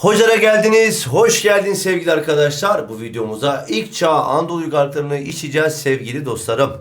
Hocalara geldiniz. Hoş geldiniz sevgili arkadaşlar. Bu videomuza ilk çağ Anadolu uygarlıklarını işleyeceğiz sevgili dostlarım.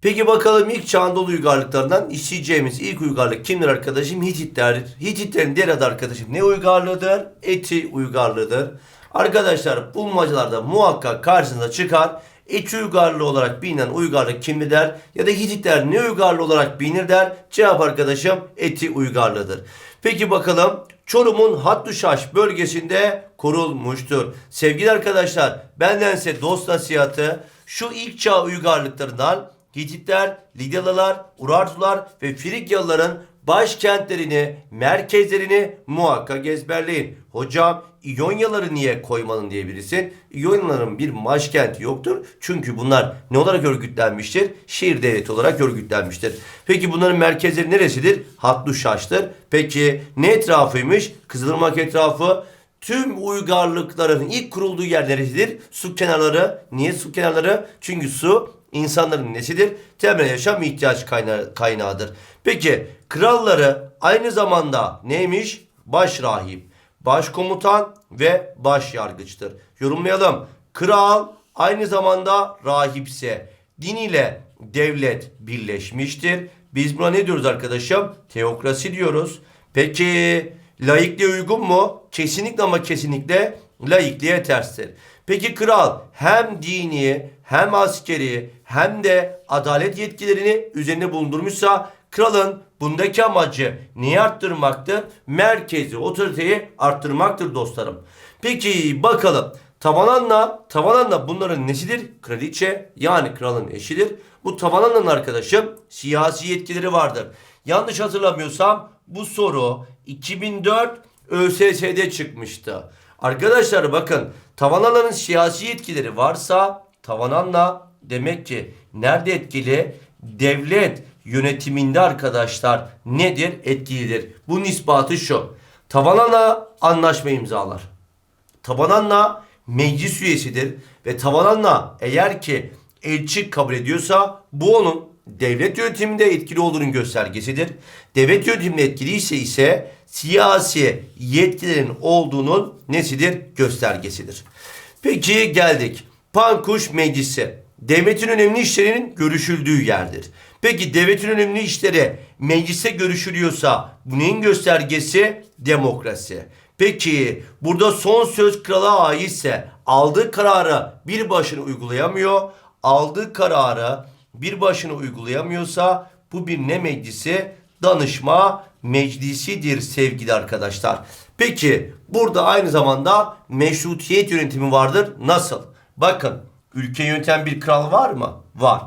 Peki bakalım ilk çağ Anadolu uygarlıklarından işleyeceğimiz ilk uygarlık kimdir arkadaşım? Hititlerdir. Hititlerin diğer adı arkadaşım ne uygarlığıdır? Eti uygarlığıdır. Arkadaşlar bulmacalarda muhakkak karşınıza çıkar. Eti uygarlığı olarak bilinen uygarlık kimdir der ya da Hititler ne uygarlığı olarak bilinir der. Cevap arkadaşım Eti uygarlığıdır. Peki bakalım Çorum'un Hattuşaş bölgesinde kurulmuştur. Sevgili arkadaşlar bendense dost nasihatı şu ilk çağ uygarlıklarından Hititler, Lidyalılar, Urartular ve Frigyalıların başkentlerini, merkezlerini muhakkak ezberleyin. Hocam İyonyaları niye koymadın diyebilirsin. İyonyaların bir başkenti yoktur. Çünkü bunlar ne olarak örgütlenmiştir? Şehir devleti olarak örgütlenmiştir. Peki bunların merkezleri neresidir? Hattuşaş'tır. Peki ne etrafıymış? Kızılırmak etrafı. Tüm uygarlıkların ilk kurulduğu yer neresidir? Su kenarları. Niye su kenarları? Çünkü su insanların nesidir? Temel yaşam ihtiyaç kaynağı, kaynağıdır. Peki kralları aynı zamanda neymiş? Baş rahip, başkomutan ve baş yargıçtır. Yorumlayalım. Kral aynı zamanda rahipse din ile devlet birleşmiştir. Biz buna ne diyoruz arkadaşım? Teokrasi diyoruz. Peki laikliğe uygun mu? Kesinlikle ama kesinlikle laikliğe terstir. Peki kral hem dini hem askeri hem de adalet yetkilerini üzerine bulundurmuşsa kralın bundaki amacı neyi arttırmaktır? Merkezi otoriteyi arttırmaktır dostlarım. Peki bakalım Tavananna, Tavananna bunların nesidir? Kraliçe yani kralın eşidir. Bu Tavananna'nın arkadaşım siyasi yetkileri vardır. Yanlış hatırlamıyorsam bu soru 2004 ÖSS'de çıkmıştı. Arkadaşlar bakın Tavananna'nın siyasi yetkileri varsa Tavananna demek ki nerede etkili? Devlet yönetiminde arkadaşlar nedir? Etkilidir. Bunun ispatı şu. Tavananna anlaşma imzalar. Tabananla meclis üyesidir ve Tabananla eğer ki elçi kabul ediyorsa bu onun devlet yönetiminde etkili olduğunun göstergesidir. Devlet yönetiminde etkiliyse ise siyasi yetkilerin olduğunun nesidir? Göstergesidir. Peki geldik. Pankuş Meclisi. Devletin önemli işlerinin görüşüldüğü yerdir. Peki devletin önemli işleri mecliste görüşülüyorsa bu neyin göstergesi? Demokrasi. Peki burada son söz krala aitse aldığı kararı bir başına uygulayamıyor. Aldığı kararı bir başına uygulayamıyorsa bu bir ne meclisi? Danışma meclisidir sevgili arkadaşlar. Peki burada aynı zamanda meşrutiyet yönetimi vardır. Nasıl? Bakın ülke yöneten bir kral var mı? Var.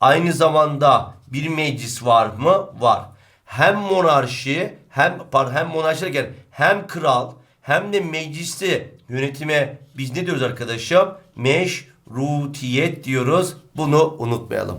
Aynı zamanda bir meclis var mı? Var. Hem monarşi hem pardon, hem monarşi derken hem kral hem de meclisi yönetime biz ne diyoruz arkadaşım? Meşrutiyet diyoruz. Bunu unutmayalım.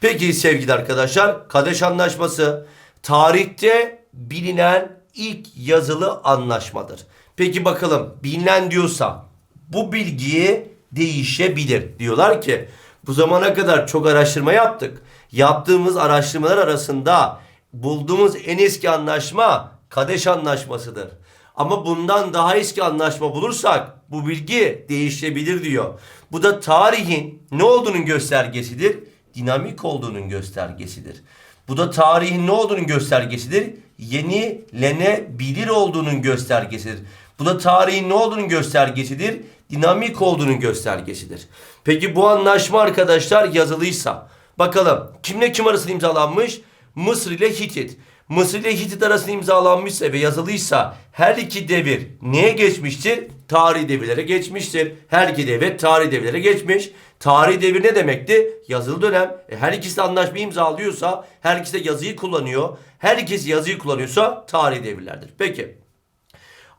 Peki sevgili arkadaşlar Kadeş Anlaşması tarihte bilinen ilk yazılı anlaşmadır. Peki bakalım bilinen diyorsa bu bilgiyi değişebilir. Diyorlar ki bu zamana kadar çok araştırma yaptık. Yaptığımız araştırmalar arasında bulduğumuz en eski anlaşma Kadeş Anlaşması'dır. Ama bundan daha eski anlaşma bulursak bu bilgi değişebilir diyor. Bu da tarihin ne olduğunun göstergesidir? Dinamik olduğunun göstergesidir. Bu da tarihin ne olduğunun göstergesidir? Yenilenebilir olduğunun göstergesidir. Bu da tarihin ne olduğunun göstergesidir? Dinamik olduğunun göstergesidir. Peki bu anlaşma arkadaşlar yazılıysa bakalım kimle kim arasında imzalanmış? Mısır ile Hitit. Mısır ile Hitit arasında imzalanmışsa ve yazılıysa her iki devir neye geçmiştir? Tarihi devirlere geçmiştir. Her iki devir tarihi devirlere geçmiş. Tarihi devir ne demekti? Yazılı dönem. E, her ikisi de anlaşma imzalıyorsa, her ikisi de yazıyı kullanıyor. Her ikisi yazıyı kullanıyorsa tarihi devirlerdir. Peki.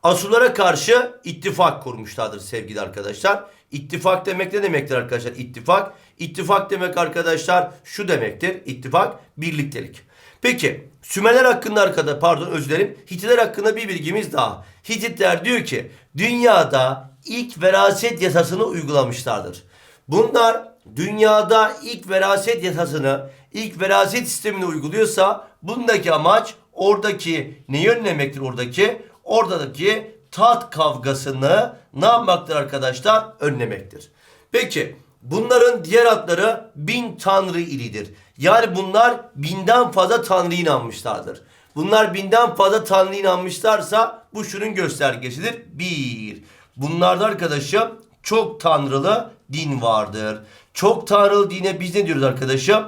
Asurlara karşı ittifak kurmuşlardır sevgili arkadaşlar. İttifak demek ne demektir arkadaşlar? İttifak. İttifak demek arkadaşlar şu demektir. İttifak birliktelik. Peki Sümerler hakkında arkada pardon özür dilerim. Hititler hakkında bir bilgimiz daha. Hititler diyor ki dünyada ilk veraset yasasını uygulamışlardır. Bunlar dünyada ilk veraset yasasını, ilk veraset sistemini uyguluyorsa bundaki amaç oradaki neyi önlemektir oradaki? Oradaki tat kavgasını ne yapmaktır arkadaşlar? Önlemektir. Peki bunların diğer adları bin tanrı ilidir. Yani bunlar binden fazla tanrı inanmışlardır. Bunlar binden fazla tanrı inanmışlarsa bu şunun göstergesidir. Bir, bunlarda arkadaşım çok tanrılı din vardır. Çok tanrılı dine biz ne diyoruz arkadaşım?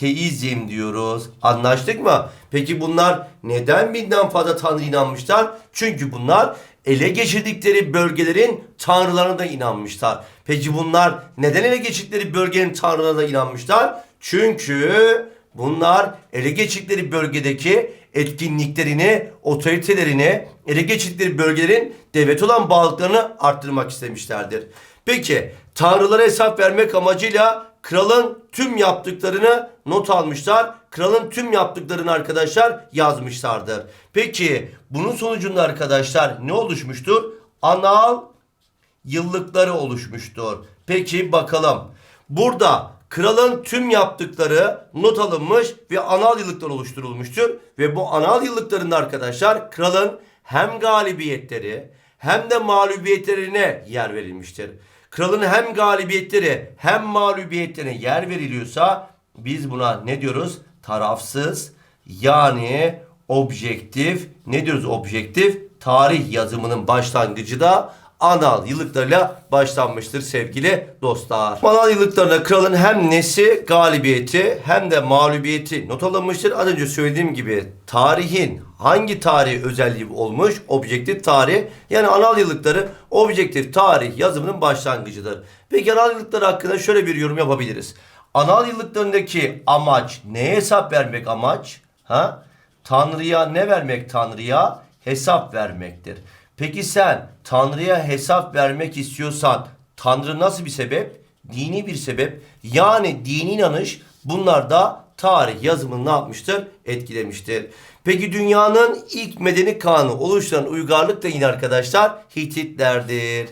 Politeizm diyoruz. Anlaştık mı? Peki bunlar neden binden fazla tanrı inanmışlar? Çünkü bunlar ele geçirdikleri bölgelerin tanrılarına da inanmışlar. Peki bunlar neden ele geçirdikleri bölgenin tanrılarına da inanmışlar? Çünkü bunlar ele geçirdikleri bölgedeki etkinliklerini, otoritelerini, ele geçirdikleri bölgelerin devlet olan bağlılıklarını arttırmak istemişlerdir. Peki tanrılara hesap vermek amacıyla kralın tüm yaptıklarını not almışlar. Kralın tüm yaptıklarını arkadaşlar yazmışlardır. Peki bunun sonucunda arkadaşlar ne oluşmuştur? Anal yıllıkları oluşmuştur. Peki bakalım. Burada kralın tüm yaptıkları not alınmış ve anal yıllıklar oluşturulmuştur. Ve bu anal yıllıklarında arkadaşlar kralın hem galibiyetleri hem de mağlubiyetlerine yer verilmiştir. Kralın hem galibiyetleri hem mağlubiyetlerine yer veriliyorsa biz buna ne diyoruz? Tarafsız yani objektif ne diyoruz objektif? Tarih yazımının başlangıcı da anal yıllıklarıyla başlanmıştır sevgili dostlar. Anal yıllıklarında kralın hem nesi galibiyeti hem de mağlubiyeti not alınmıştır. Az önce söylediğim gibi tarihin hangi tarih özelliği olmuş? Objektif tarih. Yani anal yıllıkları objektif tarih yazımının başlangıcıdır. Peki anal yıllıkları hakkında şöyle bir yorum yapabiliriz. Anal yıllıklarındaki amaç neye hesap vermek amaç? Ha? Tanrı'ya ne vermek Tanrı'ya? Hesap vermektir. Peki sen Tanrı'ya hesap vermek istiyorsan Tanrı nasıl bir sebep? Dini bir sebep. Yani dini inanış bunlar da tarih yazımını ne yapmıştır? Etkilemiştir. Peki dünyanın ilk medeni kanunu oluşturan uygarlık da yine arkadaşlar Hititlerdir.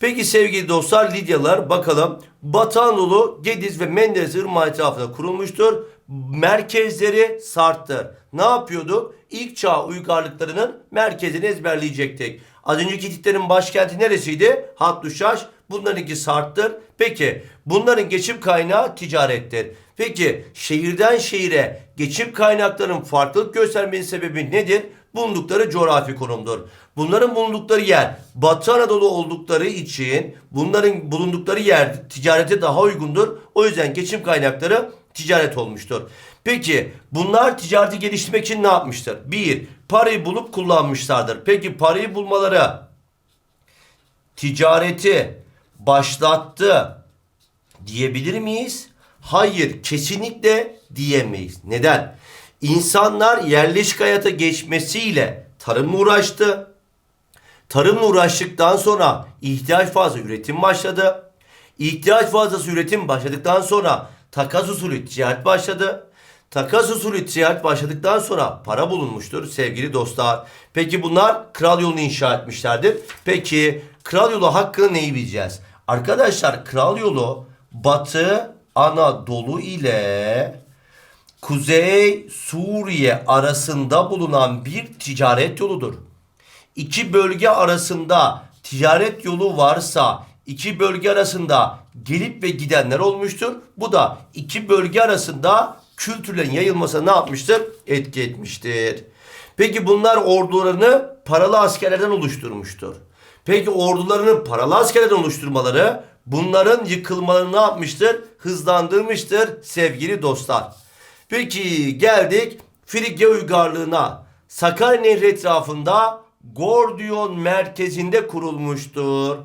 Peki sevgili dostlar Lidyalılar bakalım. Batı Anadolu, Gediz ve Menderes Irmağı etrafında kurulmuştur. Merkezleri Sart'tır. Ne yapıyorduk? İlk çağ uygarlıklarının merkezini ezberleyecektik. Az önceki Hititlerin başkenti neresiydi? Hattuşaş. Bunlarınki Sart'tır. Peki bunların geçim kaynağı ticarettir. Peki şehirden şehire geçim kaynaklarının farklılık göstermenin sebebi nedir? Bulundukları coğrafi konumdur. Bunların bulundukları yer Batı Anadolu oldukları için bunların bulundukları yer ticarete daha uygundur. O yüzden geçim kaynakları ticaret olmuştur. Peki bunlar ticareti geliştirmek için ne yapmıştır? Bir, parayı bulup kullanmışlardır. Peki parayı bulmaları ticareti başlattı diyebilir miyiz? Hayır, kesinlikle diyemeyiz. Neden? İnsanlar yerleşik hayata geçmesiyle tarımla uğraştı. Tarımla uğraştıktan sonra ihtiyaç fazla üretim başladı. İhtiyaç fazlası üretim başladıktan sonra takas usulü ticaret başladı. Takas usulü ticaret başladıktan sonra para bulunmuştur sevgili dostlar. Peki bunlar kral yolunu inşa etmişlerdir. Peki kral yolu hakkında neyi bileceğiz? Arkadaşlar kral yolu batı Anadolu ile Kuzey Suriye arasında bulunan bir ticaret yoludur. İki bölge arasında ticaret yolu varsa iki bölge arasında gelip ve gidenler olmuştur. Bu da iki bölge arasında kültürlerin yayılmasına ne yapmıştır? Etki etmiştir. Peki bunlar ordularını paralı askerlerden oluşturmuştur. Peki ordularını paralı askerlerden oluşturmaları bunların yıkılmalarını ne yapmıştır? Hızlandırmıştır sevgili dostlar. Peki geldik Frigya uygarlığına. Sakarya Nehri etrafında Gordiyon merkezinde kurulmuştur.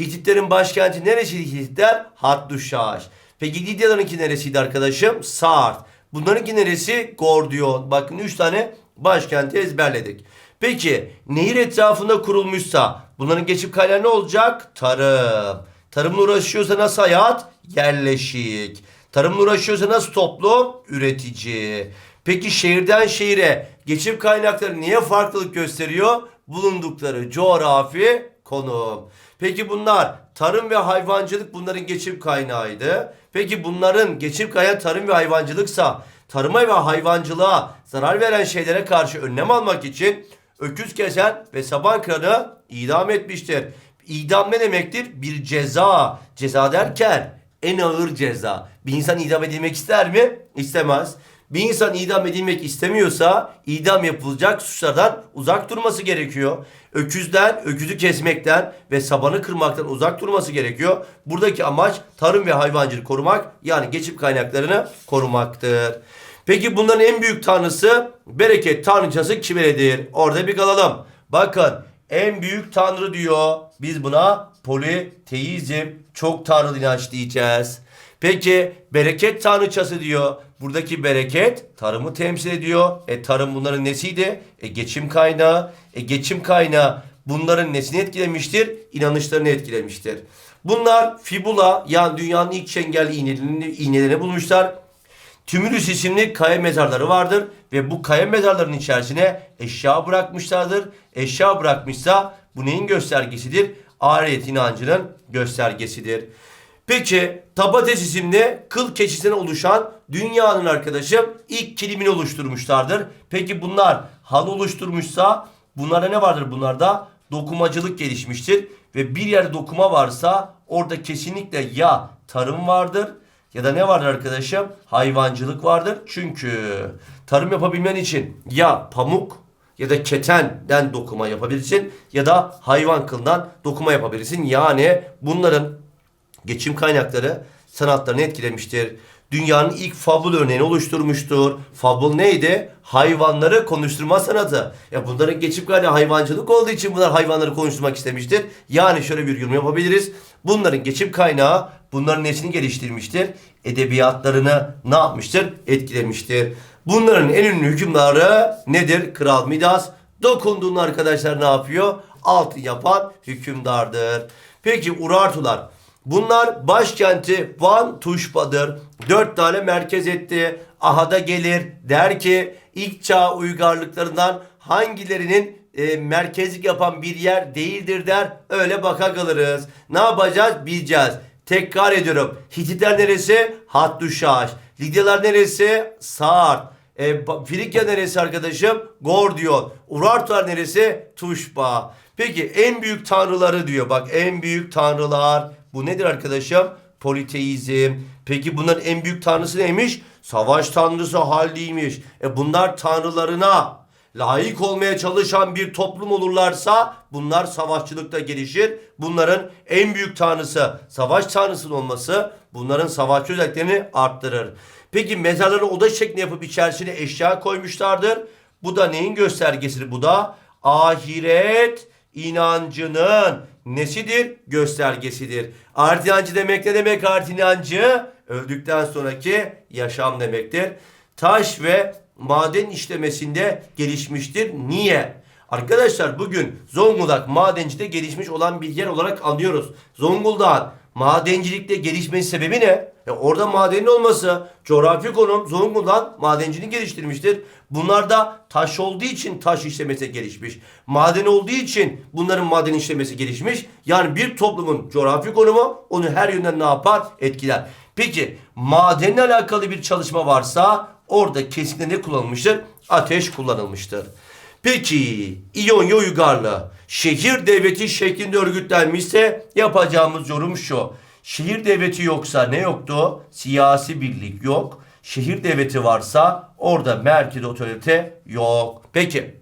Hititlerin başkenti neresiydi Hititler? Hattuşaş. Peki Lidyalarınki neresiydi arkadaşım? Sart. Bunlarınki neresi? Gordiyon. Bakın 3 tane başkenti ezberledik. Peki nehir etrafında kurulmuşsa bunların geçip kaynağı ne olacak? Tarım. Tarımla uğraşıyorsa nasıl hayat? Yerleşik. Tarımla uğraşıyorsa nasıl toplum? Üretici. Peki şehirden şehire geçim kaynakları niye farklılık gösteriyor? Bulundukları coğrafi konum. Peki bunlar tarım ve hayvancılık bunların geçim kaynağıydı. Peki bunların geçim kaynağı tarım ve hayvancılıksa tarıma ve hayvancılığa zarar veren şeylere karşı önlem almak için öküz kesen ve saban kıranı idam etmiştir. İdam ne demektir? Bir ceza. Ceza derken en ağır ceza. Bir insan idam edilmek ister mi? İstemez. Bir insan idam edilmek istemiyorsa idam yapılacak suçlardan uzak durması gerekiyor. Öküzden, öküzü kesmekten ve sabanı kırmaktan uzak durması gerekiyor. Buradaki amaç tarım ve hayvancılık korumak yani geçim kaynaklarını korumaktır. Peki bunların en büyük tanrısı bereket tanrıçası kimenedir? Orada bir kalalım. Bakın en büyük tanrı diyor. Biz buna politeizm, çok tanrılı inanç diyeceğiz. Peki bereket tanrıçası diyor. Buradaki bereket tarımı temsil ediyor. E tarım bunların nesiydi? E geçim kaynağı. E geçim kaynağı bunların nesini etkilemiştir? İnanışlarını etkilemiştir. Bunlar fibula yani dünyanın ilk çengelli iğnelerini, iğnelerini bulmuşlar. Tümülüs isimli kaya mezarları vardır ve bu kaya mezarlarının içerisine eşya bırakmışlardır. Eşya bırakmışsa bu neyin göstergesidir? Ahiret inancının göstergesidir. Peki Tabates isimli kıl keçisinden oluşan dünyanın arkadaşım ilk kilimini oluşturmuşlardır. Peki bunlar halı oluşturmuşsa bunlarda ne vardır? Bunlarda dokumacılık gelişmiştir. Ve bir yerde dokuma varsa orada kesinlikle ya tarım vardır ya da ne vardır arkadaşım? Hayvancılık vardır. Çünkü tarım yapabilmen için ya pamuk ya da ketenden dokuma yapabilirsin ya da hayvan kılından dokuma yapabilirsin. Yani bunların geçim kaynakları sanatlarını etkilemiştir. Dünyanın ilk fabul örneğini oluşturmuştur. Fabul neydi? Hayvanları konuşturma sanatı. Ya bunların geçim kaynağı hayvancılık olduğu için bunlar hayvanları konuşturmak istemiştir. Yani şöyle bir yorum yapabiliriz. Bunların geçim kaynağı bunların nesini geliştirmiştir? Edebiyatlarını ne yapmıştır? Etkilemiştir. Bunların en ünlü hükümdarı nedir? Kral Midas. Dokunduğunda arkadaşlar ne yapıyor? Altın yapan hükümdardır. Peki Urartular. Bunlar başkenti Van Tuşba'dır. Dört tane merkez etti. Ahada gelir der ki ilk çağ uygarlıklarından hangilerinin e, merkezlik yapan bir yer değildir der. Öyle baka kalırız. Ne yapacağız? Bileceğiz. Tekrar ediyorum. Hititler neresi? Hattuşaş. Lidyalar neresi? Sart. E, Frikya neresi arkadaşım? Gordiyon. Urartular neresi? Tuşba. Peki en büyük tanrıları diyor. Bak en büyük tanrılar. Bu nedir arkadaşım? Politeizm. Peki bunların en büyük tanrısı neymiş? Savaş tanrısı Haldi'ymiş. E bunlar tanrılarına layık olmaya çalışan bir toplum olurlarsa bunlar savaşçılıkta gelişir. Bunların en büyük tanrısı savaş tanrısının olması bunların savaşçı özelliklerini arttırır. Peki mezarları oda şeklinde yapıp içerisine eşya koymuşlardır. Bu da neyin göstergesidir? Bu da ahiret inancının nesidir? Göstergesidir. Ahiret inancı demek ne demek ahiret inancı? Öldükten sonraki yaşam demektir. Taş ve maden işlemesinde gelişmiştir. Niye? Arkadaşlar bugün Zonguldak madencide gelişmiş olan bir yer olarak anlıyoruz. Zonguldak'ın madencilikte gelişmesi sebebi ne? E orada madenin olması, coğrafi konum Zonguldak madenciliğini geliştirmiştir. Bunlar da taş olduğu için taş işlemesi gelişmiş. Maden olduğu için bunların maden işlemesi gelişmiş. Yani bir toplumun coğrafi konumu onu her yönden ne yapar? Etkiler. Peki madenle alakalı bir çalışma varsa orada kesinlikle ne kullanılmıştır? Ateş kullanılmıştır. Peki İonya uygarlığı şehir devleti şeklinde örgütlenmişse yapacağımız yorum şu. Şehir devleti yoksa ne yoktu? Siyasi birlik yok. Şehir devleti varsa orada merkez otorite yok. Peki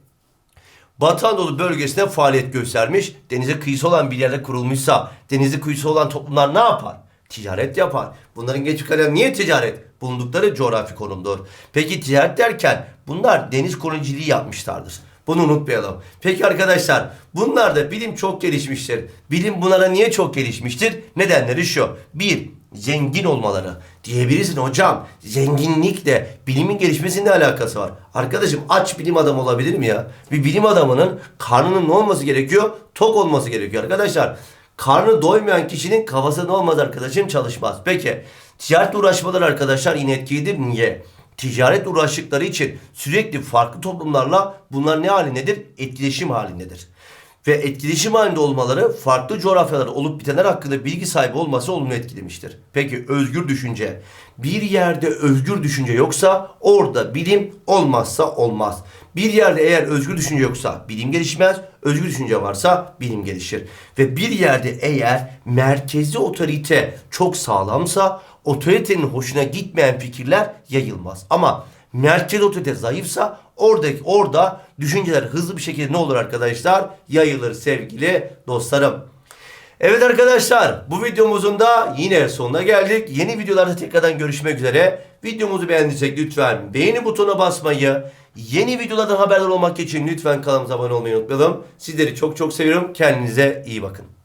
Batı Anadolu bölgesinde faaliyet göstermiş. Denize kıyısı olan bir yerde kurulmuşsa denize kıyısı olan toplumlar ne yapar? Ticaret yapar. Bunların kaynağı niye ticaret? Bulundukları coğrafi konumdur. Peki ticaret derken bunlar deniz koloniciliği yapmışlardır. Bunu unutmayalım. Peki arkadaşlar bunlar da bilim çok gelişmiştir. Bilim bunlara niye çok gelişmiştir? Nedenleri şu. Bir, zengin olmaları. Diyebilirsin hocam zenginlikle bilimin gelişmesinin ne alakası var? Arkadaşım aç bilim adamı olabilir mi ya? Bir bilim adamının karnının ne olması gerekiyor? Tok olması gerekiyor arkadaşlar. Karnı doymayan kişinin kafası ne olmaz arkadaşım çalışmaz. Peki ticaretle uğraşmaları arkadaşlar yine etkilidir. Niye? Ticaret uğraştıkları için sürekli farklı toplumlarla bunlar ne halindedir? Etkileşim halindedir. ve etkileşim halinde olmaları farklı coğrafyalarda olup bitenler hakkında bilgi sahibi olması olumlu etkilemiştir. Peki özgür düşünce. Bir yerde özgür düşünce yoksa orada bilim olmazsa olmaz. Bir yerde eğer özgür düşünce yoksa bilim gelişmez, özgür düşünce varsa bilim gelişir. Ve bir yerde eğer merkezi otorite çok sağlamsa otoritenin hoşuna gitmeyen fikirler yayılmaz. Ama merkezi otorite zayıfsa oradaki orada düşünceler hızlı bir şekilde ne olur arkadaşlar? Yayılır sevgili dostlarım. Evet arkadaşlar bu videomuzun da yine sonuna geldik. Yeni videolarda tekrardan görüşmek üzere. Videomuzu beğendiysek lütfen beğeni butonuna basmayı, yeni videolardan haberdar olmak için lütfen kanalımıza abone olmayı unutmayalım. Sizleri çok çok seviyorum. Kendinize iyi bakın.